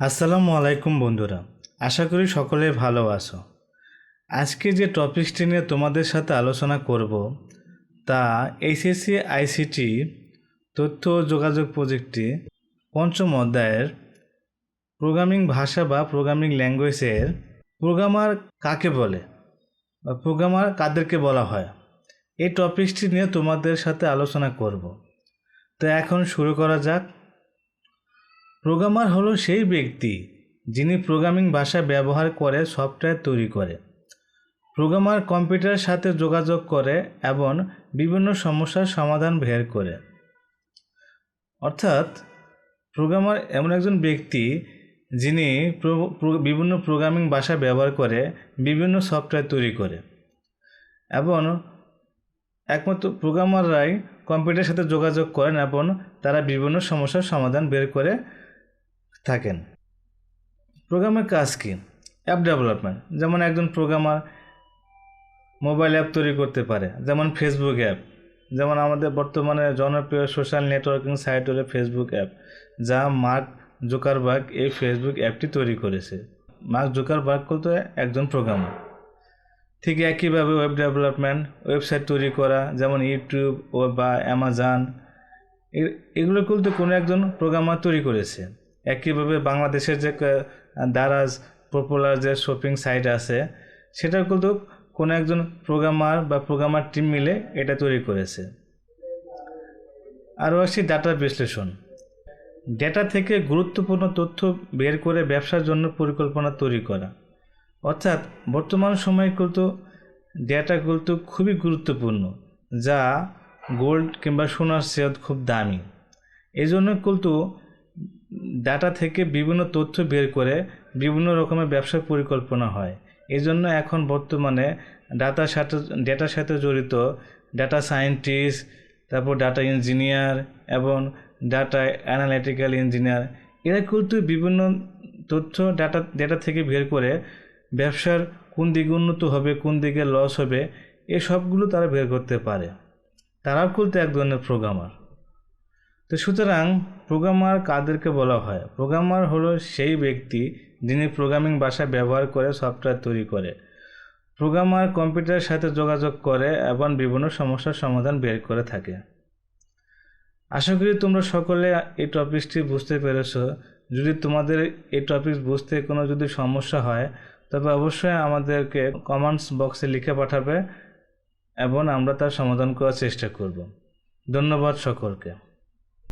আসসালামু আলাইকুম বন্ধুরা, আশা করি সকলে ভালো আছো। আজকে যে টপিকটি নিয়ে তোমাদের সাথে আলোচনা করব, তা এইচএসসি আইসিটি তথ্য ও যোগাযোগ প্রযুক্তি পঞ্চম অধ্যায়ের প্রোগ্রামিং ভাষা বা প্রোগ্রামিং ল্যাঙ্গুয়েজের প্রোগ্রামার কাকে বলে বা প্রোগ্রামার কাদেরকে বলা হয়, এই টপিকটি নিয়ে তোমাদের সাথে আলোচনা করব। তো এখন শুরু করা যাক। প্রোগ্রামার হলো সেই ব্যক্তি যিনি প্রোগ্রামিং ভাষা ব্যবহার করে, সফটওয়্যার তৈরি করে। প্রোগ্রামার কম্পিউটারের সাথে যোগাযোগ করে এবং বিভিন্ন সমস্যার সমাধান বের করে। অর্থাৎ, প্রোগ্রামার এমন একজন ব্যক্তি যিনি বিভিন্ন প্রোগ্রামিং ভাষা ব্যবহার করে, বিভিন্ন সফটওয়্যার তৈরি করে। এবং একমাত্র প্রোগ্রামাররাই কম্পিউটারের সাথে যোগাযোগ করেন এবং তারা বিভিন্ন সমস্যার সমাধান বের করে থাকেন। প্রোগ্রামের কাজ কী? অ্যাপ ডেভেলপমেন্ট যেমন একজন প্রোগ্রামার মোবাইল অ্যাপ তৈরি করতে পারে, যেমন ফেসবুক অ্যাপ যেমন আমাদের বর্তমানে জনপ্রিয় সোশ্যাল নেটওয়ার্কিং সাইট হলো ফেসবুক অ্যাপ যা মার্ক জুকারবার্গ এই ফেসবুক অ্যাপটি তৈরি করেছে। মার্ক জুকারবার্গ তো একজন প্রোগ্রামার ঠিক একইভাবে ওয়েব ডেভেলপমেন্ট ওয়েবসাইট তৈরি করা, যেমন ইউটিউব ও বা অ্যামাজন এগুলো কিন্তু কোনো একজন প্রোগ্রামার তৈরি করেছে। একইভাবে বাংলাদেশের যে দারাজ পপুলার যে শপিং সাইট আছে সেটা কিন্তু কোনো একজন প্রোগ্রামার বা প্রোগ্রামার টিম মিলে এটা তৈরি করেছে। আরও আসছি ডাটা বিশ্লেষণ। ডেটা থেকে গুরুত্বপূর্ণ তথ্য বের করে ব্যবসার জন্য পরিকল্পনা তৈরি করা। অর্থাৎ বর্তমান সময়ে কিন্তু ডেটা কিন্তু খুবই গুরুত্বপূর্ণ, যা গোল্ড কিংবা সোনার চেয়ে খুব দামি। এই জন্য কিন্তু ডাটা থেকে বিভিন্ন তথ্য বের করে বিভিন্ন রকমের ব্যবসার পরিকল্পনা হয়। এই জন্য এখন বর্তমানে ডাটার সাথে, ডেটার সাথে জড়িত ডাটা সায়েন্টিস্ট, তারপর ডাটা ইঞ্জিনিয়ার এবং ডাটা অ্যানালিটিক্যাল ইঞ্জিনিয়ার, এরা কিন্তু বিভিন্ন তথ্য ডাটা, ডেটা থেকে বের করে ব্যবসার কোন দিকে উন্নত হবে, কোন দিকে লস হবে এই সবগুলো তারা বের করতে পারে। তারাও কিন্তু এক ধরনের প্রোগ্রামার তো সুতরাং প্রোগ্রামার কাদেরকে বলা হয়? প্রোগ্রামার হলো সেই ব্যক্তি যিনি প্রোগ্রামিং ভাষা ব্যবহার করে সফটওয়্যার তৈরি করে। প্রোগ্রামার কম্পিউটারের সাথে যোগাযোগ করে এবং বিভিন্ন সমস্যার সমাধান বের করে থাকে। আশা করি তোমরা সকলে এই টপিকটি বুঝতে পেরেছ। যদি তোমাদের এই টপিক বুঝতে কোনো যদি সমস্যা হয়, তবে অবশ্যই আমাদেরকে কমেন্টস বক্সে লিখে পাঠাবে এবং আমরা তার সমাধান করার চেষ্টা করব। ধন্যবাদ সকলকে।